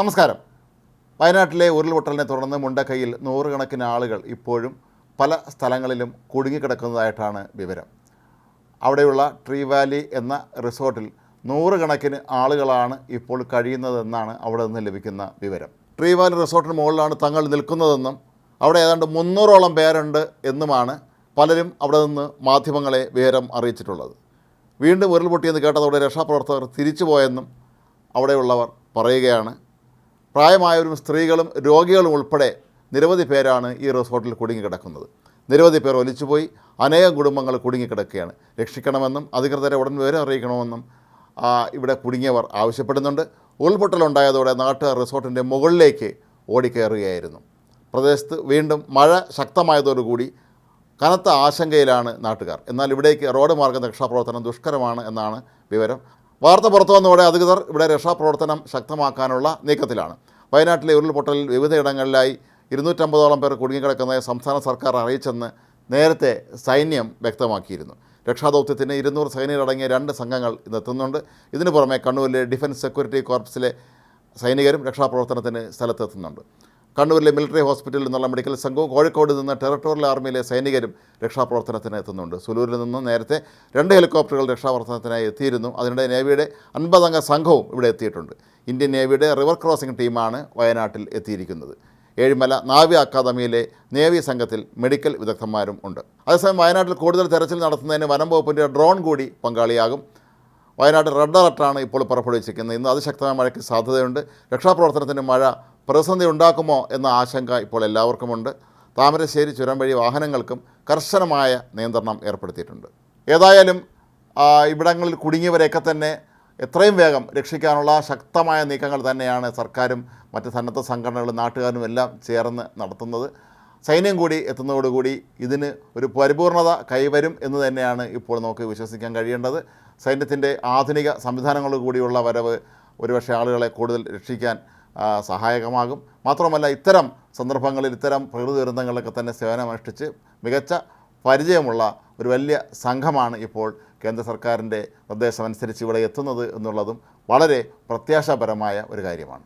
നമസ്കാരം. വയനാട്ടിലെ ഉരുൾപൊട്ടലിനെ തുടർന്ന് മുണ്ടക്കൈയിൽ നൂറുകണക്കിന് ആളുകൾ ഇപ്പോഴും പല സ്ഥലങ്ങളിലും കുടുങ്ങിക്കിടക്കുന്നതായിട്ടാണ് വിവരം. അവിടെയുള്ള ട്രീ വാലി എന്ന റിസോർട്ടിൽ നൂറുകണക്കിന് ആളുകളാണ് ഇപ്പോൾ കഴിയുന്നതെന്നാണ് അവിടെ നിന്ന് ലഭിക്കുന്ന വിവരം. ട്രീ വാലി റിസോർട്ടിന് മുകളിലാണ് തങ്ങൾ നിൽക്കുന്നതെന്നും അവിടെ ഏതാണ്ട് മുന്നൂറോളം പേരുണ്ട് എന്നുമാണ് പലരും അവിടെ നിന്ന് മാധ്യമങ്ങളെ വിവരം അറിയിച്ചിട്ടുള്ളത്. വീണ്ടും ഉരുൾപൊട്ടിയെന്ന് കേട്ടതോടെ രക്ഷാപ്രവർത്തകർ തിരിച്ചു പോയെന്നും അവിടെയുള്ളവർ പറയുകയാണ്. പ്രായമായവരും സ്ത്രീകളും രോഗികളും ഉൾപ്പെടെ നിരവധി പേരാണ് ഈ റിസോർട്ടിൽ കുടുങ്ങിക്കിടക്കുന്നത്. നിരവധി പേർ ഒലിച്ചുപോയി അനേകം കുടുംബങ്ങൾ കുടുങ്ങിക്കിടക്കുകയാണ്. രക്ഷിക്കണമെന്നും അധികൃതരെ ഉടൻ വിവരം അറിയിക്കണമെന്നും ഇവിടെ കുടുങ്ങിയവർ ആവശ്യപ്പെടുന്നുണ്ട്. ഉൾപൊട്ടലുണ്ടായതോടെ നാട്ടുകാർ റിസോർട്ടിന്റെ മുകളിലേക്ക് ഓടിക്കയറുകയായിരുന്നു. പ്രദേശത്ത് വീണ്ടും മഴ ശക്തമായതോടുകൂടി കനത്ത ആശങ്കയിലാണ് നാട്ടുകാർ. എന്നാൽ ഇവിടേക്ക് റോഡ് മാർഗം രക്ഷാപ്രവർത്തനം ദുഷ്കരമാണ് എന്നാണ് വിവരം. വാർത്ത പുറത്തു വന്നതോടെ അധികൃതർ ഇവിടെ രക്ഷാപ്രവർത്തനം ശക്തമാക്കാനുള്ള നീക്കത്തിലാണ്. വയനാട്ടിലെ ഉരുൾപൊട്ടലിൽ വിവിധയിടങ്ങളിലായി ഇരുന്നൂറ്റമ്പതോളം പേർ കുടുങ്ങിക്കിടക്കുന്നതായി സംസ്ഥാന സർക്കാർ അറിയിച്ചെന്ന് നേരത്തെ സൈന്യം വ്യക്തമാക്കിയിരുന്നു. രക്ഷാദൗത്യത്തിന് ഇരുന്നൂറ് സൈനികരടങ്ങിയ രണ്ട് സംഘങ്ങൾ ഇന്നെത്തുന്നുണ്ട് ഇതിനു പുറമെ കണ്ണൂരിലെ ഡിഫൻസ് സെക്യൂരിറ്റി കോർപ്സിലെ സൈനികരും രക്ഷാപ്രവർത്തനത്തിന് സ്ഥലത്തെത്തുന്നുണ്ട്. കണ്ണൂരിലെ മിലിറ്ററി ഹോസ്പിറ്റലിൽ നിന്നുള്ള മെഡിക്കൽ സംഘവും കോഴിക്കോട് നിന്ന് ടെറിട്ടോറിയൽ ആർമിയിലെ സൈനികരും രക്ഷാപ്രവർത്തനത്തിന് എത്തുന്നുണ്ട്. സുലൂരിൽ നിന്ന് നേരത്തെ രണ്ട് ഹെലികോപ്റ്ററുകൾ രക്ഷാപ്രവർത്തനത്തിനായി എത്തിയിരുന്നു. അതിനിടെ നേവിയുടെ അൻപതംഗ സംഘവും ഇവിടെ എത്തിയിട്ടുണ്ട്. ഇന്ത്യൻ നേവിയുടെ റിവർ ക്രോസിംഗ് ടീമാണ് വയനാട്ടിൽ എത്തിയിരിക്കുന്നത്. ഏഴിമല നാവി അക്കാദമിയിലെ നേവി സംഘത്തിൽ മെഡിക്കൽ വിദഗ്ധന്മാരും ഉണ്ട്. അതേസമയം വയനാട്ടിൽ കൂടുതൽ തെരച്ചിൽ നടത്തുന്നതിന് വനം വകുപ്പിന്റെ ഡ്രോൺ കൂടി പങ്കാളിയാകും. വയനാട് റെഡ് അലർട്ടാണ് ഇപ്പോൾ പുറപ്പെടുവിച്ചിരിക്കുന്നത്. ഇന്ന് അതിശക്തമായ മഴയ്ക്ക് സാധ്യതയുണ്ട്. രക്ഷാപ്രവർത്തനത്തിന് മഴ പ്രതിസന്ധി ഉണ്ടാക്കുമോ എന്ന ആശങ്ക ഇപ്പോൾ എല്ലാവർക്കുമുണ്ട്. താമരശ്ശേരി ചുരം വഴി വാഹനങ്ങൾക്കും കർശനമായ നിയന്ത്രണം ഏർപ്പെടുത്തിയിട്ടുണ്ട്. ഏതായാലും ഇവിടങ്ങളിൽ കുടുങ്ങിയവരെയൊക്കെ തന്നെ എത്രയും വേഗം രക്ഷിക്കാനുള്ള ശക്തമായ നീക്കങ്ങൾ തന്നെയാണ് സർക്കാരും മറ്റ് സന്നദ്ധ സംഘടനകളും നാട്ടുകാരും എല്ലാം ചേർന്ന് നടത്തുന്നത്. സൈന്യം കൂടി എത്തുന്നതോടുകൂടി ഇതിന് ഒരു പരിപൂർണത കൈവരും എന്ന് തന്നെയാണ് ഇപ്പോൾ നമുക്ക് വിശ്വസിക്കാൻ കഴിയേണ്ടത്. സൈന്യത്തിന്റെ ആധുനിക സംവിധാനങ്ങൾ കൂടിയുള്ള വരവ് ഒരുപക്ഷെ ആളുകളെ കൂടുതൽ രക്ഷിക്കാൻ സഹായകമാകും. മാത്രമല്ല ഇത്തരം സന്ദർഭങ്ങളിൽ ഇത്തരം പ്രകൃതി ദുരന്തങ്ങളിലൊക്കെ തന്നെ സേവനമനുഷ്ഠിച്ച് മികച്ച പരിചയമുള്ള ഒരു വലിയ സംഘമാണ് ഇപ്പോൾ കേന്ദ്ര സർക്കാരിന്റെ നിർദ്ദേശമനുസരിച്ച് ഇവിടെ എത്തുന്നത് എന്നുള്ളതും വളരെ പ്രത്യാശാപരമായ ഒരു കാര്യമാണ്.